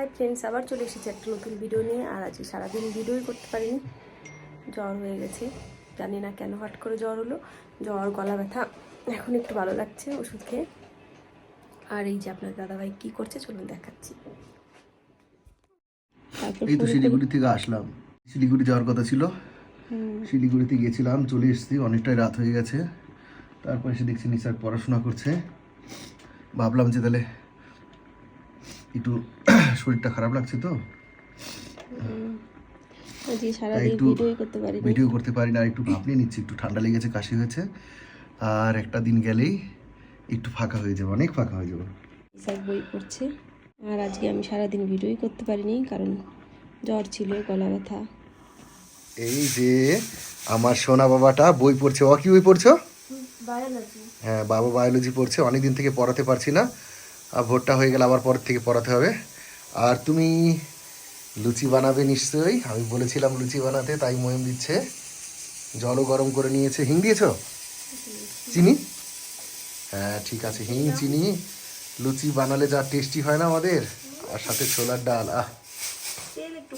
Hi friends আবার চলে এসেছি একটা নতুন ভিডিও নিয়ে। আর আজকে সারাদিন ভিডিওই করতে পারিনি। জ্বর হয়ে গেছে। জানি না কেন হট করে জ্বর হলো। জ্বর গলা ব্যথা এখন একটু ভালো লাগছে ওষুধ খেয়ে। আর এই যে আপনার দাদাভাই কি করছে চলুন দেখাচ্ছি। এই তো শিলিগুড়ি থেকে আসলাম। শিলিগুড়ি যাওয়ার কথা ছিল। শিলিগুড়িতে গিয়েছিলাম চলে এসেছি। অনেকটাই রাত হয়ে গেছে। তারপর এসে দেখছি নিসার পড়াশোনা করছে। ভাবলাম যে তাহলে একটু শরীরটা খারাপ লাগছে তো? একটু ভিডিও করতে পারি না আর একটু ভাব নিয়ে নিচ্ছি একটু ঠান্ডা লেগেছে কাশি হয়েছে। আর একটা দিন গেলেই একটু ফাঁকা হয়ে যাবে অনেক ফাঁকা হয়ে যাবে। ইসাক বই পড়ছে। আর আজকে আমি সারাদিন ভিডিওই করতে পারিনি কারণ জ্বর ছিল গলা ব্যথা। এই যে আমার সোনা বাবাটা বই পড়ছে। ও কি বই পড়ছো? হ্যাঁ বাবা বায়োলজি পড়ছে অনেক দিন থেকে পড়াতে পারছি না। ভোরটা হয়ে গেলে আবার পরের থেকে পড়াতে হবে। আর তুমি লুচি বানাবে নিশ্চয়ই। আমি বলেছিলাম লুচি বানাতে তাই ময়ম দিচ্ছে। জলও গরম করে নিয়েছে। হিং দিয়েছ? চিনি? হ্যাঁ ঠিক আছে। হিং চিনি। লুচি বানালে যা টেস্টি হয় না আমাদের? আর সাথে ছোলার ডাল আহ। একটু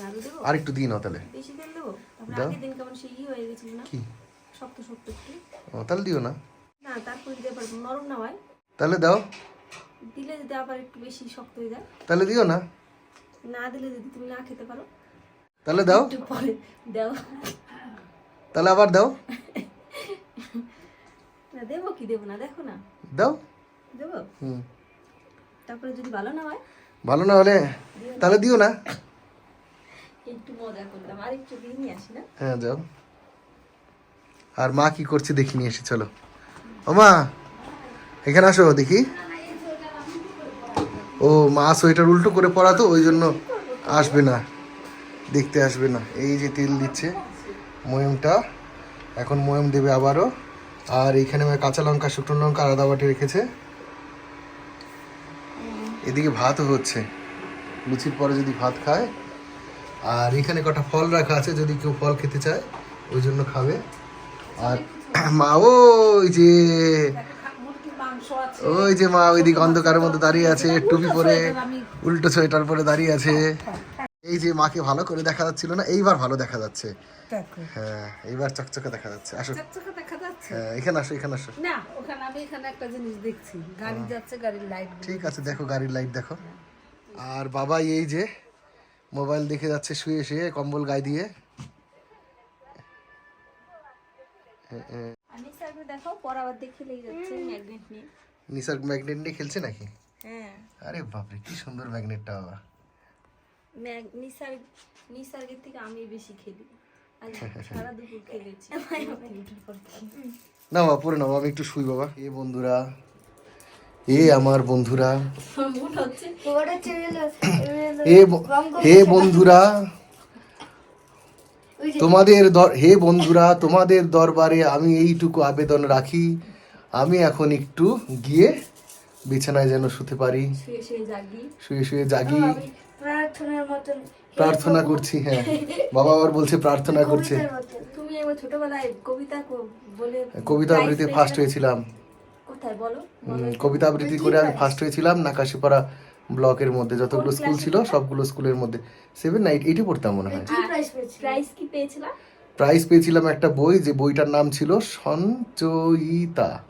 আরও আর একটু দিন তাহলে। বেশি তেল দেবো? তারপরে দাও। আগের দিন কেমন সেই ই গেছিল না? কি? শক্ত শক্ত একটু। ও তাহলে দিও না। তাহলে দাও। দিলে যদি আবার একটু বেশি শক্ত হয়ে যায়। তাহলে দিও না। না দিলে যদি তুমি না খেতে পারো। তাহলে দাও। একটু পরে দাও। তাহলে আবার দাও। না দেবো কি দেবো না দেখো না। দাও। দেবো? হুম। তারপরে যদি ভালো না হয়? ভালো না হলে তাহলে দিও না। একটু মজা করলাম। আর একটু দিয়ে নিয়ে আসি না? হ্যাঁ যাও। আর মা কি করছে দেখি নিয়ে এসে চলো। ও মা এখানে আসো দেখি। ও মা সোয়েটার উল্টো করে পড়াতো ওই জন্য আসবে না, দেখতে আসবে না। এই যে তেল দিচ্ছে ময়মটা, এখন ময়ম দেবে আবারও। আর এইখানে কাঁচা লঙ্কা, শুকনো লঙ্কা আলাদা বাটি রেখেছে। এদিকে ভাতও হচ্ছে, লুচির পরে যদি ভাত খায়। আর এখানে কটা ফল রাখা আছে, যদি কেউ ফল খেতে চায়, ওই জন্য খাবে। আর মা, ওই যে ওই যে মা ওইদিকে অন্ধকারের মধ্যে দাঁড়িয়ে আছে টুপি পরে উল্টো সোয়েটার পরে দাঁড়িয়ে আছে। এই যে মাকে ভালো করে দেখা যাচ্ছিল না এইবার ভালো দেখা যাচ্ছে। হ্যাঁ এইবার চকচকে দেখা যাচ্ছে। আসো। হ্যাঁ এখানে আসো এখানে আসো। না ওখানে আমি এখানে একটা জিনিস দেখছি। গাড়ি যাচ্ছে গাড়ির লাইট ঠিক আছে দেখো গাড়ির লাইট দেখো। আর বাবা এই যে মোবাইল দেখে যাচ্ছে শুয়ে শুয়ে কম্বল গায়ে দিয়ে। হ্যাঁ, দেখে লেগে যাচ্ছে ম্যাগনেট নিয়ে। নিসার ম্যাগনেট নিয়ে খেলছে নাকি? হ্যাঁ। আরে বাপরে কি সুন্দর ম্যাগনেটটা বাবা। ম্যাগ নিসার নিসার্গের থেকে আমি বেশি খেলি। সারা দুপুর খেলেছি। উঠে পর থেকে। না বাবা পরে আমি একটু শুই বাবা। এ বন্ধুরা এ আমার বন্ধুরা। এ বন্ধুরা তোমাদের দর- হে বন্ধুরা তোমাদের দরবারে আমি এইটুকু আবেদন রাখি। আমি এখন একটু গিয়ে বিছানায় যেন শুতে পারি। শুয়ে শুয়ে জাগি। প্রার্থনা করছি হ্যাঁ। বাবা আবার বলছে প্রার্থনা করছে। ছোটবেলায় কবিতা আবৃত্তি ফার্স্ট হয়েছিলাম। কবিতা আবৃত্তি করে আমি ফার্স্ট হয়েছিলাম নাকাশিপাড়া ব্লকের মধ্যে যতগুলো স্কুল ছিল সবগুলো স্কুলের মধ্যে। সেভেন নাইট এইটই পড়তাম মনে হয়। প্রাইজ কি পেয়েছিলাম? প্রাইজ পেয়েছিলাম একটা বই যে বইটার নাম ছিল সঞ্চয়িতা।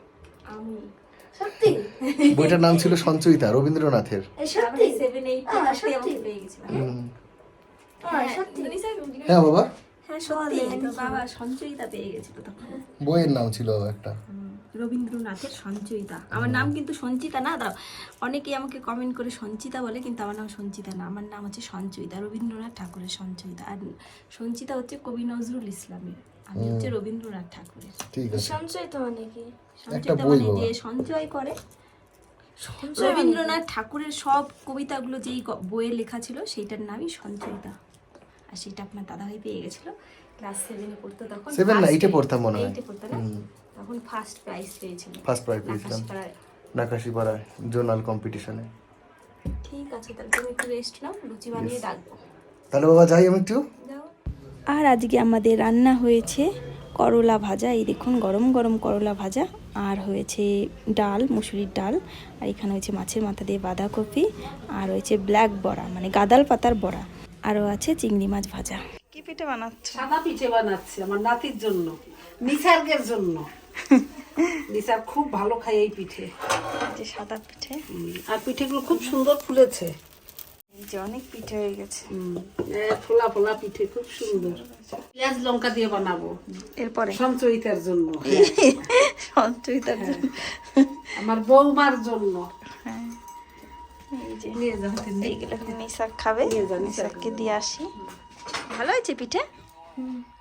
বইটার নাম ছিল সঞ্চয়িতা রবীন্দ্রনাথের। এইট। হ্যাঁ, হ্যাঁ বাবা। হ্যাঁ বইয়ের নাম ছিল একটা। রবীন্দ্রনাথের সঞ্চয়িতা আমার নাম কিন্তু সঞ্চিতা না দাও অনেকেই আমাকে কমেন্ট করে সঞ্চিতা বলে কিন্তু আমার নাম সঞ্চিতা না। আমার নাম হচ্ছে সঞ্চয়িতা রবীন্দ্রনাথ ঠাকুরের সঞ্চয়িতা আর সঞ্চিতা হচ্ছে কবি নজরুল ইসলামের। আমি হচ্ছে রবীন্দ্রনাথ ঠাকুরের। সঞ্চয়িতা মানে কি? সঞ্চয়িতা মানে যে সঞ্চয় করে। রবীন্দ্রনাথ ঠাকুরের সব কবিতাগুলো যেই ক- বইয়ে লেখা ছিল সেইটার নামই সঞ্চয়িতা। আর সেটা আপনার দাদাভাই পেয়ে গেছিল। ক্লাস সেভেনে পড়তো তখন Seven না, first eight এ এ- পড়তাম মনে হয়। eight এ পড়তো না? তখন ফার্স্ট প্রাইজ পেয়েছিল ফার্স্ট প্রাইজ পেয়েছিলাম। আকাশপাড়ায়। নাকাশিপাড়ায় জোনাল কম্পিটিশনে ঠিক আছে তাহলে তুমি একটু রেস্ট নাও লুচি বানিয়ে ডাকবো। তাহলে বাবা যাই আমি একটু? আর আজকে আমাদের রান্না হয়েছে করলা ভাজা। এই দেখুন গরম গরম করলা ভাজা। আর হয়েছে ডাল মুসুরির ডাল। আর এখানে হয়েছে মাছের মাথা দিয়ে বাঁধাকপি। আর হয়েছে ব্ল্যাক বড়া মানে গাদাল পাতার বড়া। আরও আছে চিংড়ি মাছ ভাজা। পিঠে বানাচ্ছ। সাদা পিঠে বানাচ্ছি আমার নাতির জন্য নিসার্গের জন্য। নিসার খুব ভালো খায় এই পিঠে। যে সাদা পিঠে। আর পিঠেগুলো খুব সুন্দর ফুলেছে। এই যে অনেক পিঠে হয়ে গেছে। ফোলা ফোলা পিঠে খুব সুন্দর। পেঁয়াজ লঙ্কা দিয়ে বানাবো। এরপরে? সঞ্চয়িতার জন্য। সঞ্চয়িতার জন্য। আমার বৌমার জন্য। হ্যাঁ। এই যে নিয়ে। এইগুলো নিশাক খাবে। নিশাককে দিয়ে আসি। ভালো হয়েছে পিঠে?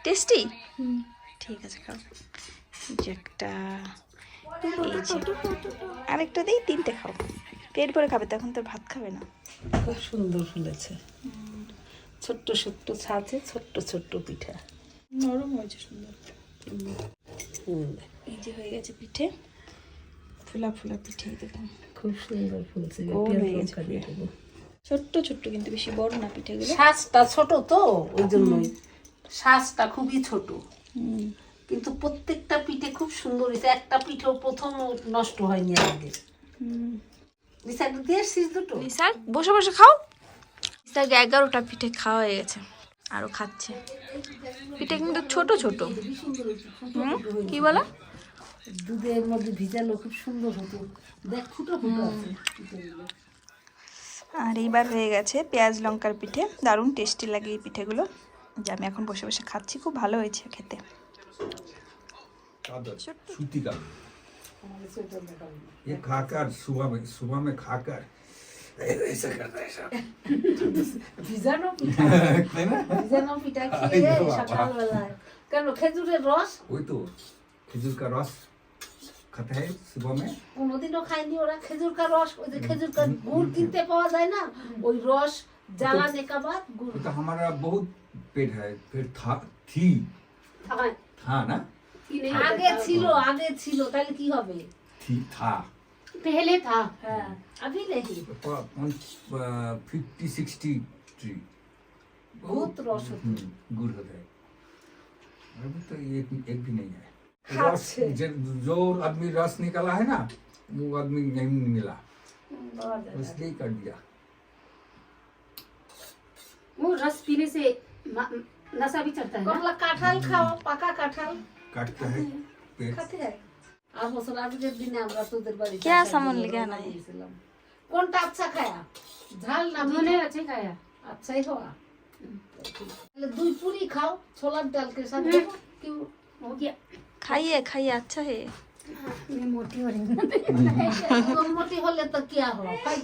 টেস্টি? ঠিক আছে খাও। যে একটা এই যে আরেকটা দিই তিনটে খাও। পেট ভরে খাবে তখন তো ভাত খাবে না। খুব সুন্দর ফুলেছে। ছোট্ট ছোট্ট ছাঁচে ছোট্ট ছোট্ট পিঠা। নরম হয়েছে সুন্দর। এই যে হয়ে গেছে পিঠে। ফুলা ফুলা পিঠে দেখুন। খুব সুন্দর ফুলছে। ছোট্ট ছোট্ট কিন্তু বেশি বড় না পিঠেগুলো। শ্বাসটা ছোট তো ওই জন্যই। শ্বাসটা খুবই ছোট। কিন্তু প্রত্যেকটা পিঠে খুব সুন্দর হয়েছে। একটা পিঠেও প্রথম নষ্ট হয়নি আগে। হুম। বিচার দিয়ে এসছিস দুটো? নিসার বসে বসে খাও। নিসার এগারোটা পিঠে খাওয়া হয়ে গেছে আরও খাচ্ছে। পিঠে কিন্তু ছোট ছোট। হুম কি বলো? দুধের মধ্যে ভিজালো খুব সুন্দর হতো। দেখ ফুটো ফুটো আছে। আর এইবার হয়ে গেছে পেঁয়াজ লঙ্কার পিঠে দারুণ টেস্টি লাগে এই পিঠেগুলো যে আমি এখন বসে বসে খাচ্ছি খুব ভালো হয়েছে খেতে सूती का ये खाकर सुबह में सुबह में खाकर ऐसा करता है सब ভিজানো পিঠা ভিজানো পিঠা খেয়ে সকালবেলায় কেন খেজুরের রস वही तो खजूर का रस खाता है सुबह में কোনোদিনও খায়নি ওরা খেজুর কা রস ওই যে খেজুর কা গুড় কিনতে পাওয়া যায় না ওই রস জ্বালা নেকাবাদ গুড় वो तो हमारा बहुत पेट है फिर था थी খায়। था ना আগে ছিল আগে ছিল তাহলে কি হবে थी था पहले था हाँ अभी नहीं फिफ्टी सिक्सटी ट्री बहुत रस होता हम्म, गुड़ होता है अभी तो एक एक भी नहीं है हाथ रस से। जो- जो आदमी रस निकाला है ना वो आदमी नहीं मिला इसलिए कर दिया वो रस पीने से म- नशा भी चढ़ता है ना কমলা কাঁঠাল খাও পাকা কাঁঠাল काटता है पेट খাতে হয় আর বছর আজকের দিনে আমরা তোদের বাড়ি क्या सामान लेके आना है? কোনটা আচ্ছা খায়া ঝাল না दोनों अच्छे खाया আচ্ছাই হওয়া তাহলে দুই পুরি খাও ছোলার ডালকে সাথে क्यों हो गया খাইয়ে খাইয়ে আচ্ছা হে मैं मोटी हो रही हूँ तुम मोटी होले तो क्या हो भाई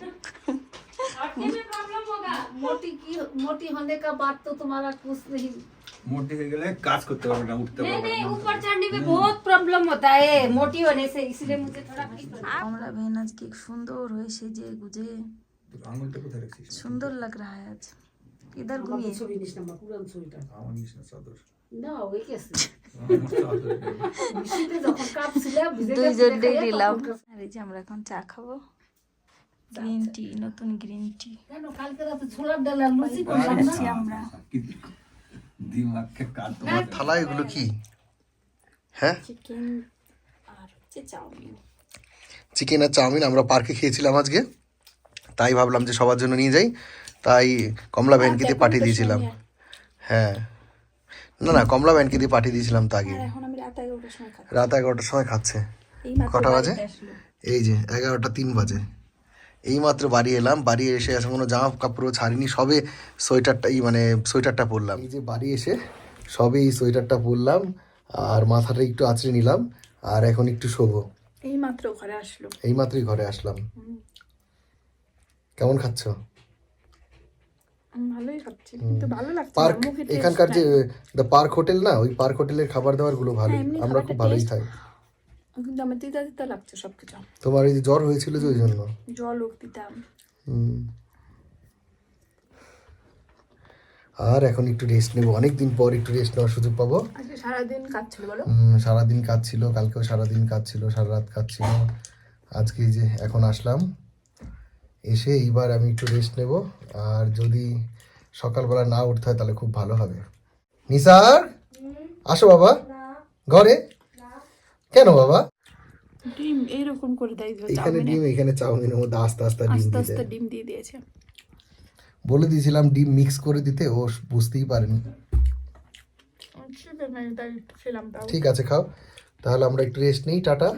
मोटी की मोटी होने का बात तो तुम्हारा कुछ नहीं मोटे हो गए काज करते पारबे ना उठते नहीं पारबे नहीं ना। ऊपर चढ़ने में बहुत प्रॉब्लम होता है मोटी होने से इसलिए मुझे थोड़ा আমরা বেন আজকে সুন্দর হয়ে সেজে গুজে তো আঙুলটা কোথায় রাখছিস সুন্দর লাগ रहा है आज इधर घूमिए ছবি নিস না পুরান ছবিটা আমার নিস না চাদর না ওই কেসে আমার দুইজন নিলাম আর এই যে এখন চা খাব। গ্রিন টি নতুন গ্রিন টি। কালকে রাতে ছোলার ডাল আর লুচি করলাম আমরা। কাট তোমার থালা এগুলো কি? হ্যাঁ? চিকেন আর হচ্ছে চাউমিন। চিকেন আর চাউমিন আমরা পার্কে খেয়েছিলাম আজকে। তাই ভাবলাম যে সবার জন্য নিয়ে যাই। তাই কমলা ভ্যানকে দিয়ে পাঠিয়ে দিয়েছিলাম। হ্যাঁ। না না কমলা ভ্যানকে দিয়ে পাঠিয়ে দিয়েছিলাম তা আগে। রাত এগারোটার সময় খাচ্ছি। কটা বাজে? এই যে এগারোটা তিন বাজে। এইমাত্র বাড়ি এলাম বাড়ি এসে এখন কোনো জামা কাপড়ও ছাড়িনি সবে সোয়েটারটা এই মানে সোয়েটারটা পরলাম। এই যে বাড়ি এসে সবে এই সোয়েটারটা পরলাম আর মাথাটা একটু আঁচড়ে নিলাম আর এখন একটু শোবো। এই মাত্র ঘরে আসলো। এইমাত্রই ঘরে আসলাম। কেমন খাচ্ছ? ভালোই খাচ্ছি কিন্তু ভালো লাগছে পার্ক এখানকার যে দ্য পার্ক হোটেল না ওই পার্ক হোটেলের খাবার দাবারগুলো ভালো হ্যাঁ, আমরা খুব ভালোই খাই। কিন্তু আমার তিতা তিতা লাগছে সবকিছু। তোমার এই জ্বর হয়েছিল যে ওই জন্য? জল হোক দিতাম। আর এখন একটু রেস্ট নেব অনেক দিন পর একটু রেস্ট নেওয়ার সুযোগ পাবো। সারাদিন কাজ ছিল বলো সারাদিন কাজ ছিল কালকেও সারাদিন কাজ ছিল সারা রাত কাজ ছিল আজকে যে এখন আসলাম। এসে এইবার আমি একটু রেস্ট নেব। আর যদি সকালবেলা না উঠতে হয় তাহলে খুব ভালো হবে। নিসার? আসো বাবা। ঘরে? কেন বাবা? ডিম এইরকম করে দেয় এখানে ডিম এখানে চাউমিনের মধ্যে আস্তে আস্তে ডিম আস্তে আস্তে ডিম দিয়ে দিয়েছে। বলে দিয়েছিলাম ডিম মিক্স করে দিতে ও বুঝতেই পারেনি। ঠিক আছে খাও। তাহলে আমরা একটু রেস্ট নিই টাটা।